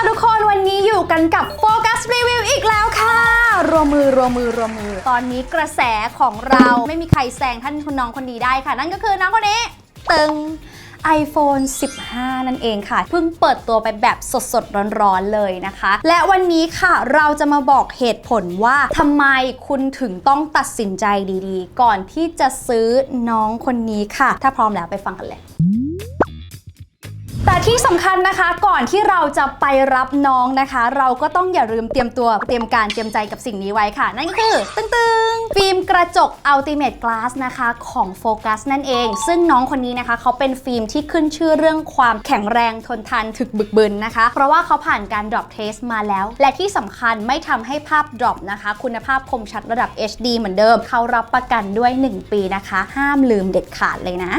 ค่ะทุกคนวันนี้อยู่กันกับโฟกัสรีวิวอีกแล้วค่ะ รวมมือรวมมือรวมมือ ตอนนี้กระแสของเราไม่มีใครแซงท่านคุณน้องคนนี้ได้ค่ะ นั่นก็คือน้องคนนี้ตึง iPhone 15 นั่นเองค่ะ เพิ่งเปิดตัวไปแบบสดๆ ร้อนๆ เลยนะคะ และวันนี้ค่ะเราจะมาบอกเหตุผลว่าทำไมคุณถึงต้องตัดสินใจดีๆ ก่อนที่จะซื้อน้องคนนี้ค่ะ ถ้าพร้อมแล้วไปฟังกันเลย แต่ที่สำคัญนะคะก่อนที่เราจะไปรับน้องนะคะ เราก็ต้องอย่าลืมเตรียมตัวเตรียมการเตรียมใจกับสิ่งนี้ไว้ค่ะ นั่นก็คือ ตึงๆ ฟิล์มกระจก Ultimate Glass นะคะของ Focus นั่นเอง ซึ่งน้องคนนี้นะคะ เขาเป็นฟิล์มที่ขึ้นชื่อเรื่องความแข็งแรงทนทานถึกบึกบึนนะคะ เพราะว่าเขาผ่านการ drop test มาแล้ว และที่สำคัญไม่ทำให้ภาพ drop นะคะ คุณภาพคมชัดระดับ HD เหมือนเดิม เขารับประกันด้วย 1 ปีนะคะ ห้ามลืมเด็ดขาดเลยนะ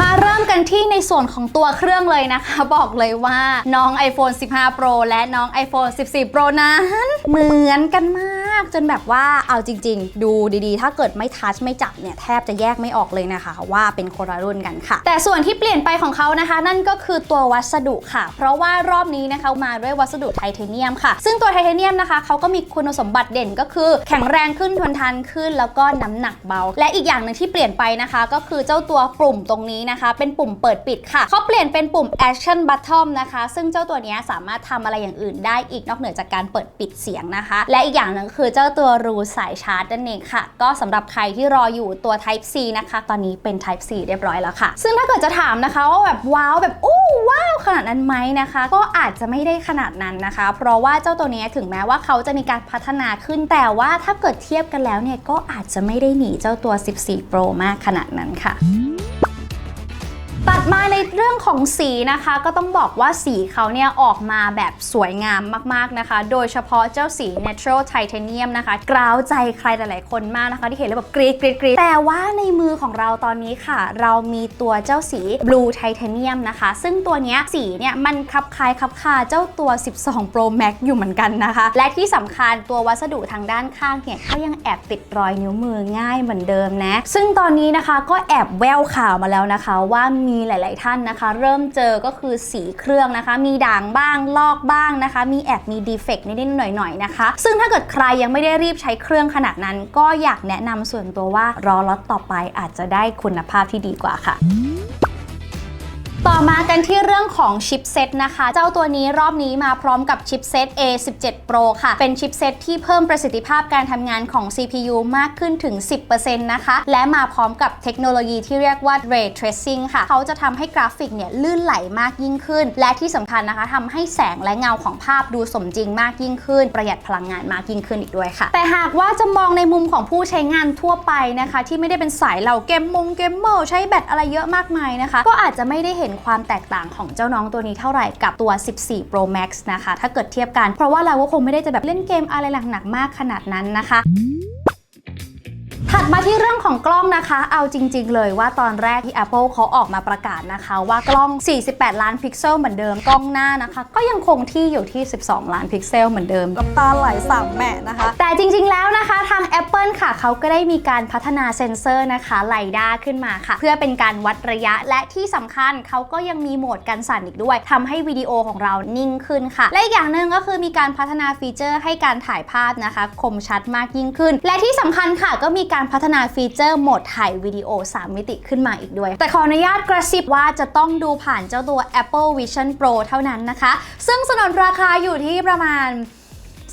มาเริ่มกันที่ในส่วนของตัวเครื่องเลยนะคะ บอกเลยว่าน้อง iPhone 15 Pro และน้อง iPhone 14 Pro นั้น เหมือนกันมากจนแบบว่าเอาจริง ๆ ดูดีๆ ถ้าเกิดไม่ทัชไม่จับเนี่ยแทบจะแยกไม่ออกเลยนะคะ ว่าเป็นคนละรุ่นกันค่ะ แต่ส่วนที่เปลี่ยนไปของเขานะคะ นั่นก็คือตัววัสดุค่ะ เพราะว่ารอบนี้นะคะมาด้วยวัสดุไทเทเนียมค่ะ ซึ่งตัวไทเทเนียมนะคะเขาก็มีคุณสมบัติเด่นก็คือ แข็งแรงขึ้นทนทานขึ้น แล้วก็น้ำหนักเบา และอีกอย่างหนึ่งที่เปลี่ยนไปนะคะ ก็คือเจ้าตัวปุ่มตรงนี้นะคะ เป็นปุ่มเปิดปิดค่ะเขาเปลี่ยนเป็นปุ่ม action button นะคะ ซึ่งเจ้าตัวนี้สามารถทำอะไรอย่างอื่นได้อีกนอกเหนือจากการเปิดปิดเสียงนะคะ และอีกอย่างหนึ่งคือเจ้าตัวรูสายชาร์จนั่นเองค่ะ ก็สำหรับใครที่รออยู่ตัว Type C นะคะ ตอนนี้เป็น Type C เรียบร้อยแล้วค่ะ ซึ่งถ้าเกิดจะถามนะคะว่าแบบว้าวแบบโอ้ว้าวขนาดนั้นไหมนะคะ ก็อาจจะไม่ได้ขนาดนั้นนะคะ เพราะว่าเจ้าตัวนี้ถึงแม้ว่าเขาจะมีการพัฒนาขึ้นแต่ว่าถ้าเกิดเทียบกันแล้วเนี่ยก็อาจจะไม่ได้หนีเจ้าตัว 14 Pro มากขนาดนั้นค่ะ ตัดมาในเรื่องของสีนะคะ ก็ต้องบอกว่าสีเขาเนี่ยออกมาแบบสวยงามมากๆนะคะ โดยเฉพาะเจ้าสี Natural Titanium นะคะ กร้าวใจใครหลายๆคนมากนะคะ ที่เห็นแล้วแบบกรี๊ดกรี๊ดกรี๊ดแต่ว่าในมือของเราตอนนี้ค่ะ เรามีตัวเจ้าสี Blue Titanium นะคะ ซึ่งตัวเนี้ยสีเนี่ยมันคลับคล้ายคลับคาเจ้าตัว 12 Pro Max อยู่เหมือนกันนะคะ และที่สำคัญตัววัสดุทางด้านข้างเนี่ยก็ยังแอบติดรอยนิ้วมือง่ายเหมือนเดิมนะ ซึ่งตอนนี้นะคะก็แอบแววข่าวมาแล้วนะคะว่ามีมีหลาย ๆ ท่านนะคะ เริ่มเจอก็คือสีเครื่องนะคะ มีด่างบ้างลอกบ้างนะคะ มีแอบมีดีเฟกต์นิด ๆ หน่อย ๆ นะคะ ซึ่งถ้าเกิดใครยังไม่ได้รีบใช้เครื่องขนาดนั้น ก็อยากแนะนำส่วนตัวว่ารอล็อตต่อไปอาจจะได้คุณภาพที่ดีกว่าค่ะ ต่อมากันที่เรื่องของชิปเซตนะคะ เจ้าตัวนี้รอบนี้มาพร้อมกับชิปเซต A17 Pro ค่ะ เป็นชิปเซตที่เพิ่มประสิทธิภาพการทำงานของ CPU มากขึ้นถึง 10%นะคะ และมาพร้อมกับเทคโนโลยีที่เรียกว่า Ray Tracing ค่ะ เขาจะทำให้กราฟิกเนี่ยลื่นไหลมากยิ่งขึ้น และที่สำคัญนะคะทำให้แสงและเงาของภาพดูสมจริงมากยิ่งขึ้น ประหยัดพลังงานมากยิ่งขึ้นอีกด้วยค่ะ แต่หากว่าจะมองในมุมของผู้ใช้งานทั่วไปนะคะ ที่ไม่ได้เป็นสายเหล่าเกมมงเกมเมอร์ใช้แบตอะไรเยอะมากมายนะคะ ก็อาจจะไม่ได้เห็นความแตกต่างของเจ้าน้องตัวนี้เท่าไหร่กับตัว 14 Pro Max นะคะ ถ้าเกิดเทียบกัน เพราะว่าเราก็คงไม่ได้จะแบบเล่นเกมอะไรหนักๆมากขนาดนั้นนะคะ ถัดมาที่เรื่องของกล้องนะคะ เอาจริง ๆ เลยว่าตอนแรกที่ Apple เขาออกมาประกาศนะคะ ว่ากล้อง 48 ล้านพิกเซลเหมือนเดิมกล้องหน้านะคะ ก็ยังคงที่อยู่ที่ 12 ล้านพิกเซลเหมือนเดิมกับตาไหลสามแม่นะคะ แต่จริง ๆ แล้วนะคะทาง Apple ค่ะเขาก็ได้มีการพัฒนาเซ็นเซอร์นะคะไลด้าขึ้นมาค่ะ เพื่อเป็นการวัดระยะและที่สำคัญเขาก็ยังมีโหมดกันสั่นอีกด้วยทำให้วิดีโอของเรานิ่งขึ้นค่ะ และอีกอย่างหนึ่งก็คือมีการพัฒนาฟีเจอร์ให้การถ่ายภาพนะคะ คมชัดมากยิ่งขึ้น และที่สำคัญค่ะก็มีการพัฒนาฟีเจอร์โหมดถ่ายวิดีโอ 3 มิติขึ้นมาอีกด้วย แต่ขออนุญาตกระซิบว่าจะต้องดูผ่านเจ้าตัว Apple Vision Pro เท่านั้นนะคะ ซึ่งสนนราคาอยู่ที่ประมาณ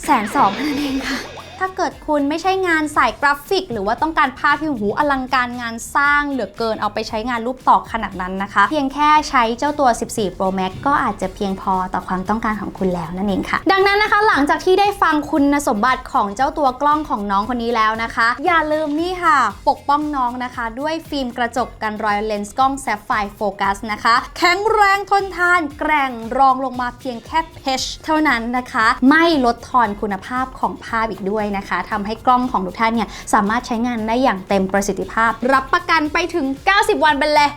แสนสองนั่นเองค่ะ ถ้าเกิดคุณไม่ใช่งานสายกราฟิก หรือว่าต้องการภาพที่หูอลังการงานสร้างเหลือเกินเอาไปใช้งานรูปต่อขนาดนั้นนะคะ เพียงแค่ใช้เจ้าตัว 14 Pro Max ก็อาจจะเพียงพอต่อความต้องการของคุณแล้วนั่นเองค่ะ ดังนั้นนะคะหลังจากที่ได้ฟังคุณสมบัติของเจ้าตัวกล้องของน้องคนนี้แล้วนะคะ อย่าลืมนี่ค่ะ ปกป้องน้องนะคะ ด้วยฟิล์มกระจกกันรอยเลนส์กล้อง Sapphire Focus นะคะ แข็งแรงทนทาน แกร่งรองลงมาเพียงแค่เพชเท่านั้นนะคะ ไม่ลดทอนคุณภาพของภาพอีกด้วยนะคะทำให้กล้องของทุกท่านเนี่ยสามารถใช้งานได้อย่างเต็มประสิทธิภาพ รับประกันไปถึง 90 วันเป็นเลย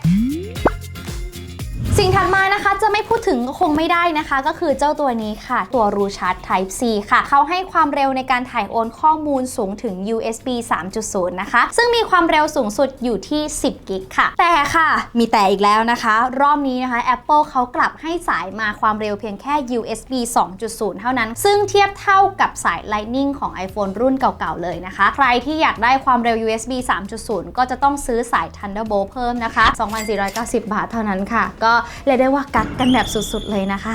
สิ่งถัดมานะคะจะไม่พูดถึงก็คงไม่ได้นะคะ ก็คือเจ้าตัวนี้ค่ะ ตัวรูชาร์จ Type C ค่ะ เขาให้ความเร็วในการถ่ายโอนข้อมูลสูงถึง USB 3.0 นะคะ ซึ่งมีความเร็วสูงสุดอยู่ที่ 10 กิกค่ะ แต่ค่ะมีแต่อีกแล้วนะคะ รอบนี้นะคะ Apple เขากลับให้สายมาความเร็วเพียงแค่ USB 2.0 เท่านั้น ซึ่งเทียบเท่ากับสาย Lightning ของ iPhone รุ่นเก่าๆเลยนะคะ ใครที่อยากได้ความเร็ว USB 3.0 ก็จะต้องซื้อสาย Thunderbolt เพิ่มนะคะ 2,490 บาทเท่านั้นค่ะ ก็เรียกได้ว่ากักกันแบบสุดๆเลยนะคะ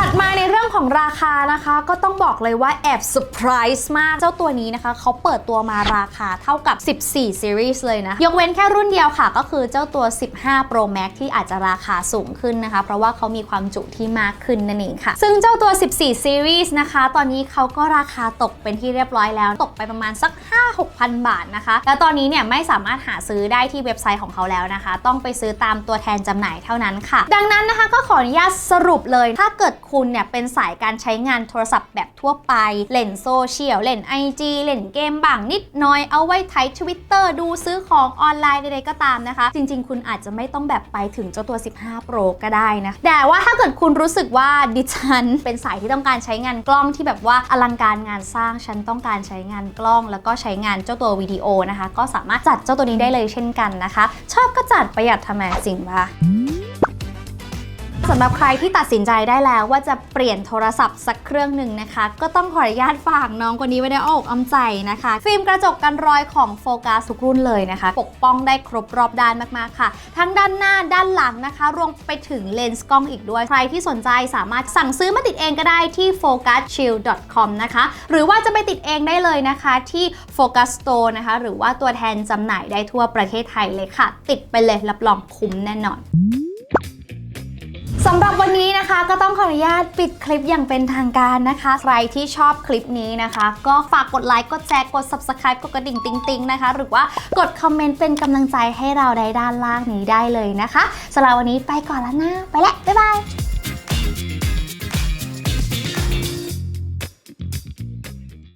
ถัดมาในเรื่องของราคานะคะก็ต้องบอกเลยว่าแอบเซอร์ไพรส์มากเจ้าตัวนี้นะคะเขาเปิดตัวมาราคาเท่ากับ 14 Series เลยนะ ยกเว้นแค่รุ่นเดียวค่ะ ก็คือเจ้าตัว 15 Pro Max ที่อาจจะราคาสูงขึ้นนะคะ เพราะว่าเขามีความจุที่มากขึ้นนั่นเองค่ะ ซึ่งเจ้าตัว 14 Series นะคะ ตอนนี้เขาก็ราคาตกเป็นที่เรียบร้อยแล้ว ตกไปประมาณสัก 5-6,000 บาทนะคะ แล้วตอนนี้เนี่ยไม่สามารถหาซื้อได้ที่เว็บไซต์ของเขาแล้วนะคะ ต้องไปซื้อตามตัวแทนจำหน่ายเท่านั้นค่ะ ดังนั้นนะคะก็ขออนุญาตสรุปเลยถ้าเกิดคุณเนี่ยเป็นสายการใช้งานโทรศัพท์แบบทั่วไป เล่นโซเชียล เล่น IG เล่นเกมบ้างนิดน่อยเอาไว้ไถทวิตเตอร์ดูซื้อของออนไลน์ใดๆก็ตามนะคะ จริง ๆ คุณอาจจะไม่ต้องแบบไปถึงเจ้าตัว 15 Pro ก็ได้นะ แต่ว่าถ้าเกิดคุณรู้สึกว่าดิฉัน เป็นสายที่ต้องการใช้งานกล้องที่แบบว่าอลังการงานสร้างฉันต้องการใช้งานกล้อง แล้วก็ใช้งานเจ้าตัววิดีโอนะคะ ก็สามารถจัดเจ้าตัวนี้ได้เลยเช่นกันนะคะ ชอบก็จัดประหยัดทำไมจริงปะ สำหรับใครที่ตัดสินใจได้แล้วว่าจะเปลี่ยนโทรศัพท์สักเครื่องหนึ่งนะคะ ก็ต้องขออนุญาตฝากน้องคนนี้ไว้ในอ้อมอกอ้อมใจนะคะ ฟิล์มกระจกกันรอยของโฟกัสทุกรุ่นเลยนะคะ ปกป้องได้ครบรอบด้านมากๆค่ะ ทั้งด้านหน้าด้านหลังนะคะ รวมไปถึงเลนส์กล้องอีกด้วย ใครที่สนใจสามารถสั่งซื้อมาติดเองก็ได้ที่ focuschill.com นะคะ หรือว่าจะไปติดเองได้เลยนะคะที่ Focus Store นะคะ หรือว่าตัวแทนจำหน่ายได้ทั่วประเทศไทยเลยค่ะ ติดไปเลยรับรองคุ้มแน่นอน สำหรับวันนี้นะคะก็ต้องขออนุญาตปิดคลิปอย่างเป็นทางการนะคะ ใครที่ชอบคลิปนี้นะคะ ก็ฝากกดไลค์กดแชร์กด subscribe กดกระดิ่งติ๊งๆนะคะ หรือว่ากดคอมเมนต์เป็นกำลังใจให้เราได้ด้านล่างนี้ได้เลยนะคะสำหรับวันนี้ไปก่อนแล้วนะ ไปแล้ว